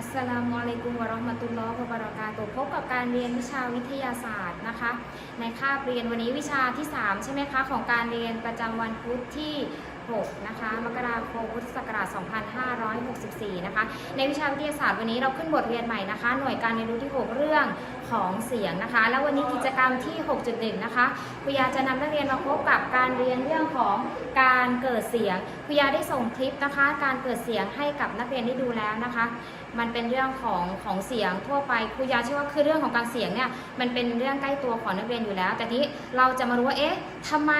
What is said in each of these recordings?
อัสสลามุอะลัยกุมวะเราะห์มะตุลลอฮ์วะบะเราะกาตุพบกับการเรียนวิชาวิทยาศาสตร์นะคะ ในคาบเรียนวันนี้วิชาที่ 3 ใช่ไหมคะ ของการเรียนประจำวันพุธที่ 6 นะคะ มกราคมพุทธศักราช 2564 นะคะ ในวิชาวิทยาศาสตร์วันนี้เราขึ้นบทเรียนใหม่นะคะ หน่วยการเรียนรู้ที่ 6 เรื่อง ของเสียงนะคะ แล้ววันนี้กิจกรรมที่ 6.1 นะคะครูยาจะนำนักเรียนมาพบกับการเรียนเรื่องของการเกิดเสียงครูยาได้ส่งคลิปนะคะ การเกิดเสียงให้กับนักเรียนได้ดูแล้วนะคะ มันเป็นเรื่องของของเสียงทั่วไปครูยาเชื่อว่าคือเรื่องของการเสียงเนี่ยมันเป็นเรื่องใกล้ตัวของนักเรียนอยู่แล้ว แต่ทีนี้เราจะมารู้ว่าเอ๊ะทำไม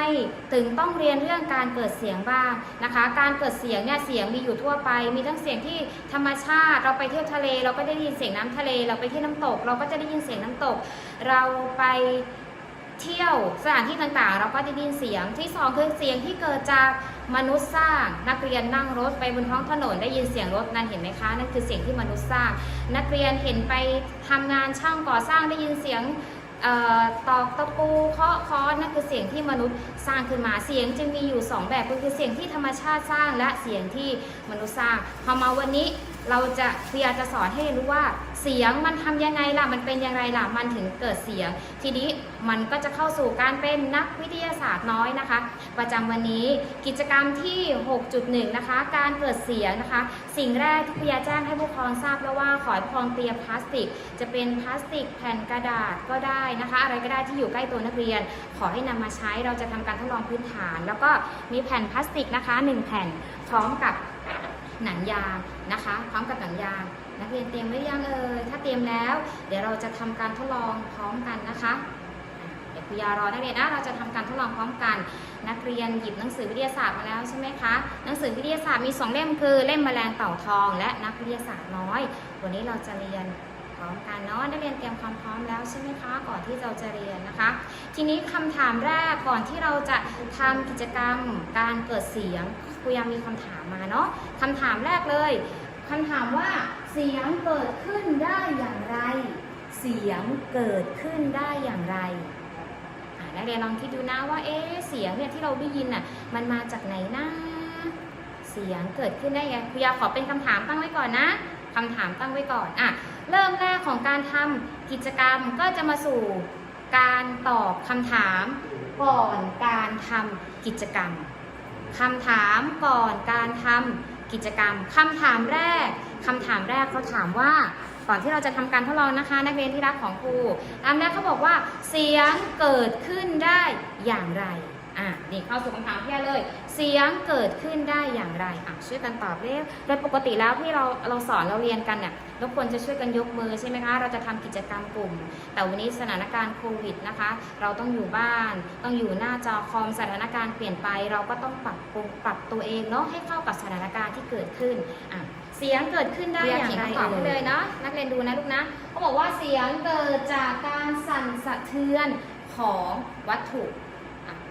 ถึงต้องเรียนเรื่องการเกิดเสียงบ้างนะคะ การเกิดเสียงเนี่ยเสียงมีอยู่ทั่วไป มีทั้งเสียงที่ธรรมชาติ เราไปเที่ยวทะเล เราก็ได้ยินเสียงน้ำทะเล เราไปที่น้ำตก เราก็จะได้ยินเสียงน้ำตก เราไปเที่ยวสถานที่ต่างๆ เราก็ได้ยินเสียงที่สองคือเสียงที่เกิดจากมนุษย์สร้างนักเรียนนั่งรถไปบนท้องถนนได้ยินเสียงรถนั่นเห็นไหมคะนั่นคือเสียงที่มนุษย์สร้าง นักเรียนเห็นไปทำงานช่างก่อสร้างได้ยินเสียง ตอกตะปูเคาะค้อนนั่นคือเสียงที่มนุษย์สร้างขึ้นมาเสียงจึงมีอยู่สองแบบก็คือเสียงที่ธรรมชาติสร้างและเสียงที่มนุษย์สร้าง พอมาวันนี้เราจะเพียจะสอนให้เรียนรู้ว่าเสียงมันทำยังไงล่ะมันเป็นยังไงล่ะมันถึงเกิดเสียง ทีนี้มันก็จะเข้าสู่การเป็นนักวิทยาศาสตร์น้อยนะคะ ประจำวันนี้กิจกรรมที่ 6.1 นะคะ การเกิดเสียงนะคะ สิ่งแรกที่พยาแจ้งให้ผู้ปกครองทราบแล้วว่าขอให้ผู้ปกครองเตรียมพลาสติก จะเป็นพลาสติกแผ่นกระดาษก็ได้นะคะ อะไรก็ได้ที่อยู่ใกล้ตัวนักเรียน ขอให้นำมาใช้เราจะทำการทดลองพื้นฐาน แล้วก็มีแผ่นพลาสติกนะคะ 1 แผ่นพร้อมกับหนังยางนะคะ พร้อมกับหนังยาง นักเรียนเตรียมไว้ยังเอ่ยถ้าเตรียมแล้ว เดี๋ยวเราจะทำการทดลองพร้อมกันนะคะเดี๋ยวครูยารอนักเรียนนะเราจะทำการทดลองพร้อมกัน นักเรียนหยิบหนังสือวิทยาศาสตร์มาแล้วใช่ไหมคะหนังสือวิทยาศาสตร์มี 2 เล่มคือเล่มแมลงเต่าทอง และนักวิทยาศาสตร์น้อย วันนี้เราจะเรียน พร้อมกันเนาะนักเรียนเตรียมความพร้อมแล้วใช่ไหมคะก่อนที่เราจะเรียนนะคะ ทีนี้คำถามแรกก่อนที่เราจะทำกิจกรรมการเกิดเสียงครูยังมีคำถามมาเนาะคำถามแรกเลยคำถามว่าเสียงเกิดขึ้นได้อย่างไร เสียงเกิดขึ้นได้อย่างไรนักเรียนลองคิดดูนะว่าเอ๊เสียงเนี่ยที่เราได้ยินน่ะมันมาจากไหนนะเสียงเกิดขึ้นได้ไงครูยาขอเป็นคำถามตั้งไว้ก่อนนะ คำถามตั้งไว้ก่อนอะเริ่มแรกของการทำกิจกรรมก็จะมาสู่การตอบคำถามก่อนการทำกิจกรรมคำถามก่อนการทำกิจกรรมคำถามแรกคำถามแรกเขาถามว่าก่อนที่เราจะทำการทดลองนะคะ นักเรียนที่รักของครูอันแรกเขาบอกว่าเสียงเกิดขึ้นได้อย่างไร อะนี่เข้าสู่คำถามพี่เลย เสียงเกิดขึ้นได้อย่างไรอะช่วยกันตอบเร็วโดยปกติแล้วที่เราเราสอนเราเรียนกันเนี่ยทุกคนจะช่วยกันยกมือใช่ไหมคะ เราจะทำกิจกรรมกลุ่ม แต่วันนี้สถานการณ์โควิดนะคะ เราต้องอยู่บ้าน ต้องอยู่หน้าจอคอมสถานการณ์เปลี่ยนไป เราก็ต้องปรับปรุงปรับตัวเองเนาะให้เข้ากับสถานการณ์ที่เกิดขึ้นอะเสียงเกิดขึ้นได้อย่างไรตอบให้เลยเนาะนักเรียนดูนะลูกนะเขาบอกว่าเสียงเกิดจากการสั่นสะเทือนของวัตถุอะ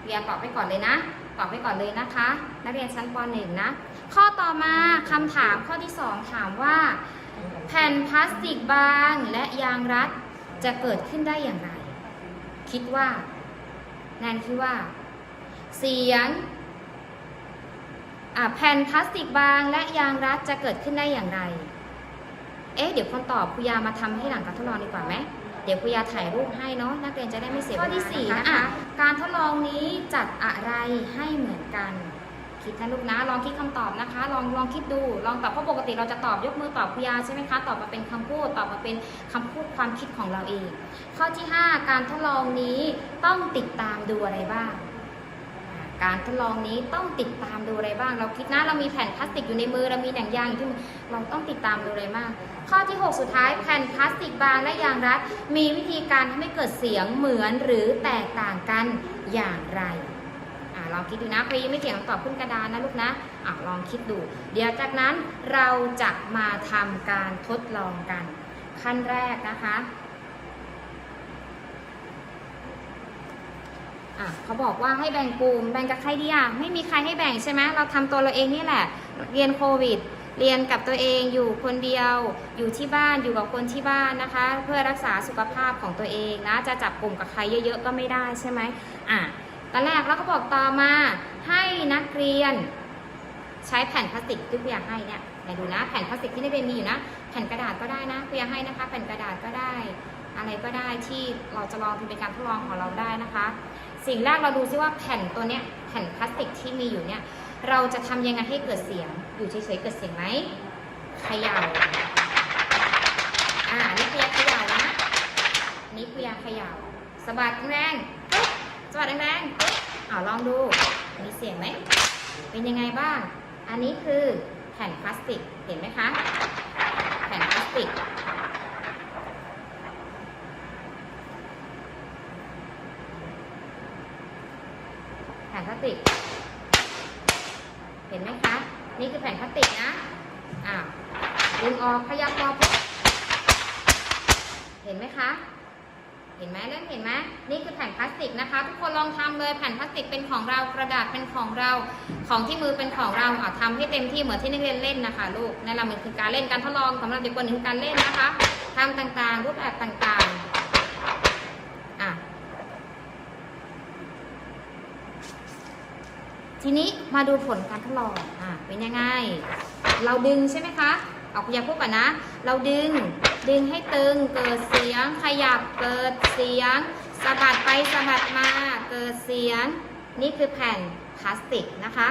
เรียนตอบไปก่อนเลยนะ ตอบไปก่อนเลยนะคะ นักเรียนชั้นป .1 นะ ข้อต่อมาคำถามข้อที่ 2 ถามว่า แผ่นพลาสติกบางและยางรัดจะเกิดขึ้นได้อย่างไร คิดว่าแนนคิดว่า เสียงแผ่นพลาสติกบางและยางรัดจะเกิดขึ้นได้อย่างไร เอ๊ะ เดี๋ยวคนตอบคุยามาทำให้หลังการทดลองดีกว่าไหม เดี๋ยวคุยาถ่ายรูปให้เนาะนักเรียนจะได้ไม่เสียเวลาข้อที่สี่นะคะ การทดลองนี้จัดอะไรให้เหมือนกัน คิดนะลูกนะ ลองคิดคำตอบนะคะ ลองลองคิดดู ลองตอบเพราะปกติเราจะตอบยกมือตอบคุยาใช่ไหมคะ ตอบมาเป็นคำพูด ตอบมาเป็นคำพูดความคิดของเราเอง ข้อที่ 5 การทดลองนี้ต้องติดตามดูอะไรบ้างอ่า การทดลองนี้ต้องติดตามดูอะไรบ้าง เราคิดนะเรามีแผ่นพลาสติกอยู่ในมือเรามีหนังยางอยู่ที่มือเราต้องติดตามดูอะไรบ้างข้อที่ 6 สุดท้ายแผ่นพลาสติกบางและยางรัดมีวิธีการทำให้เกิดเสียงเหมือนหรือแตกต่างกันอย่างไรลองคิดดูนะใครยังไม่เขียนคำตอบขึ้นกระดานนะลูกนะอ่าลองคิดดู เดี๋ยวจากนั้นเราจะมาทำการทดลองกัน ขั้นแรกนะคะ อะเขาบอกว่าให้แบ่งกลุ่มแบ่งกับใครดีอะไม่มีใครให้แบ่งใช่ไหมเราทำตัวเราเองนี่แหละ เรียนโควิด เรียนกับตัวเองอยู่คนเดียว อยู่ที่บ้านอยู่กับคนที่บ้านนะคะ เพื่อรักษาสุขภาพของตัวเองนะจะจับกลุ่มกับใครเยอะ ๆ ก็ไม่ได้ใช่ไหมอะตอนแรกเราก็บอกต่อมาให้นักเรียน ใช้แผ่นพลาสติกที่พี่อยให้เนี่ยไหนดูนะแผ่นพลาสติกที่นักเรียนมีอยู่นะแผ่นกระดาษก็ได้นะคุยให้นะคะ แผ่นกระดาษก็ได้ อะไรก็ได้ที่เราจะลองเป็นการทดลองของเราได้นะคะ สิ่งแรกเราดูซิว่าแผ่นตัวเนี้ยแผ่นพลาสติกที่มีอยู่เนี่ยเราจะทำยังไงให้เกิดเสียง อยู่เฉยๆเกิดเสียงไหมเขย่าอ่านี่คุยาเขย่านะนี่คุยาเขย่าสะบัดแรงปึ๊บสะบัดแรงปึ๊บอ้าลองดูมีเสียงไหมเป็นยังไงบ้าง อันนี้คือแผ่นพลาสติกเห็นไหมคะ แผ่นพลาสติก แผ่นพลาสติก เห็นไหมคะ นี่คือแผ่นพลาสติกนะอ่าดึงออกขยับออกเห็นไหมคะ เห็นไหมเริ่มเห็นไหมนี่คือแผ่นพลาสติกนะคะ ทุกคนลองทำเลยแผ่นพลาสติกเป็นของเรากระดาษเป็นของเรา ของที่มือเป็นของเราเอาทำให้เต็มที่เหมือนที่นักเรียนเล่นนะคะลูกนั่นแหละมันคือการเล่นการทดลองสำหรับเด็กคนหนึ่งการเล่นนะคะทำต่างๆ รูปแบบต่างๆอะ ทีนี้มาดูผลการทดลองอะเป็นยังไง เราดึงใช่ไหมคะ เอาคุณยายพูดก่อนนะ เราดึง ดึงให้ตึง เกิดเสียง ขยับ เกิดเสียงสะบัดไปสะบัดมา เกิดเสียง นี่คือแผ่นพลาสติกนะคะ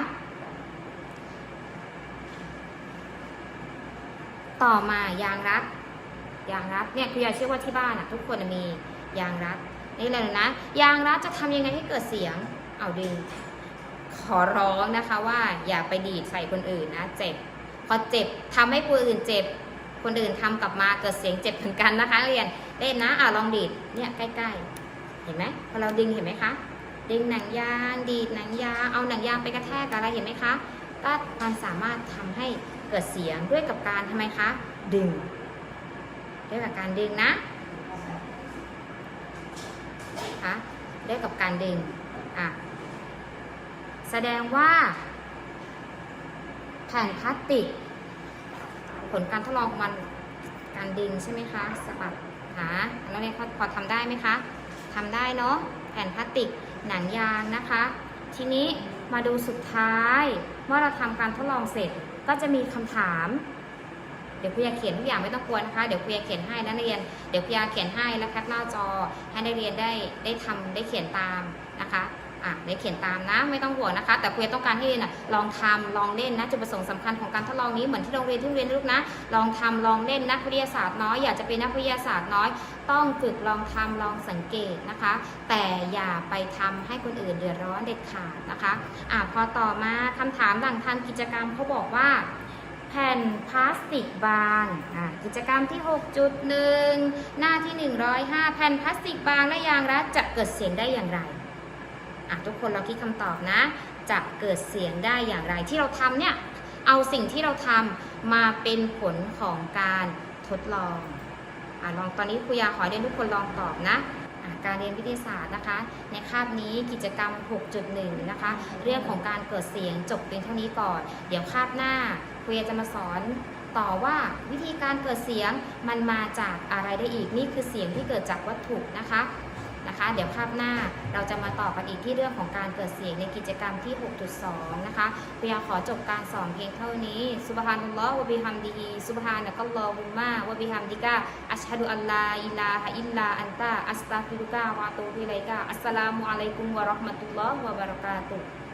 ต่อมายางรัด ยางรัดเนี่ยคุณยายเชื่อว่าที่บ้านอะทุกคนมียางรัด นี่เลยนะ ยางรัดจะทำยังไงให้เกิดเสียง เอาดึง ขอร้องนะคะว่าอย่าไปดีดใส่คนอื่นนะเจ็บพอเจ็บทำให้ผู้อื่นเจ็บ คนอื่นทำกลับมาเกิดเสียงเจ็บเหมือนกันนะคะเรียนเล่นนะอ่าลองดีดเนี่ยใกล้ๆ เห็นไหมพอเราดึงเห็นไหมคะดึงหนังยางดีดหนังยางเอาหนังยางไปกระแทกกับอะไรเห็นไหมคะก็มันสามารถทำให้เกิดเสียงด้วยกับการทำไมคะ ดึง ด้วยกับการดึงนะคะด้วยกับการดึงอะ แสดงว่า แผ่นพลาสติก ผลการทดลองมันการดึงใช่ไหมคะสะบัดหาแล้วเนี่ยพอพอทำได้ไหมคะทำได้เนาะแผ่นพลาสติกหนังยางนะคะ ทีนี้มาดูสุดท้ายเมื่อเราทำการทดลองเสร็จก็จะมีคำถามเดี๋ยวครูยาเขียนทุกอย่างไม่ต้องกลัวนะคะ เดี๋ยวครูยาเขียนให้นักเรียน เดี๋ยวครูยาเขียนให้แล้วแคปหน้าจอให้นักเรียนได้ได้ทำได้เขียนตามนะคะ อะได้เขียนตามนะไม่ต้องห่วงนะคะ แต่ครูยาต้องการให้เรียนอะลองทำลองเล่นนะจุดประสงค์สำคัญของการทดลองนี้เหมือนที่โรงเรียนที่เรียนลูกนะ ลองทำลองเล่นนักวิทยาศาสตร์น้อยอยากจะเป็นนักวิทยาศาสตร์น้อย ต้องฝึกลองทำลองสังเกตนะคะ แต่อย่าไปทำให้คนอื่นเดือดร้อนเด็ดขาดนะคะอะพอต่อมาคำถามหลังทำกิจกรรมเขาบอกว่าแผ่นพลาสติกบางอะกิจกรรมที่ 6.1 หน้าที่ 105 แผ่นพลาสติกบางและยางรัดจะเกิดเสียงได้อย่างไร อะทุกคนลองคิดคำตอบนะ จะเกิดเสียงได้อย่างไรที่เราทำเนี่ย เอาสิ่งที่เราทำมาเป็นผลของการทดลองอะลองตอนนี้ครูยาขอให้เรียนทุกคนลองตอบนะอะการเรียนวิทยาศาสตร์นะคะ ในคาบนี้กิจกรรม 6.1 นะคะ เรื่องของการเกิดเสียงจบเพียงเท่านี้ก่อน เดี๋ยวคาบหน้าครูยาจะมาสอนต่อว่าวิธีการเกิดเสียงมันมาจากอะไรได้อีกนี่คือเสียงที่เกิดจากวัตถุนะคะ นะคะ เดี๋ยวคาพหน้าเราจะมาต่อกันอีกที่เรื่องของการเกิดเสียงในกิจกรรมที่ 6.2 นะคะครูยาขอจบการสอนเพียงเท่านี้ซุบฮานัลลอฮ์วะบิฮัมดิฮิซุบฮานะกัลลอฮุมมะวะบิฮัมดิกะอัชฮะดุอัลลาอิลาฮะอิลลาอันตะอัสตาฟิรุกะวะตูบิไลกะอัสสลามุอะลัยกุมวะเราะห์มะตุลลอฮ์วะบะเราะกาตุฮ์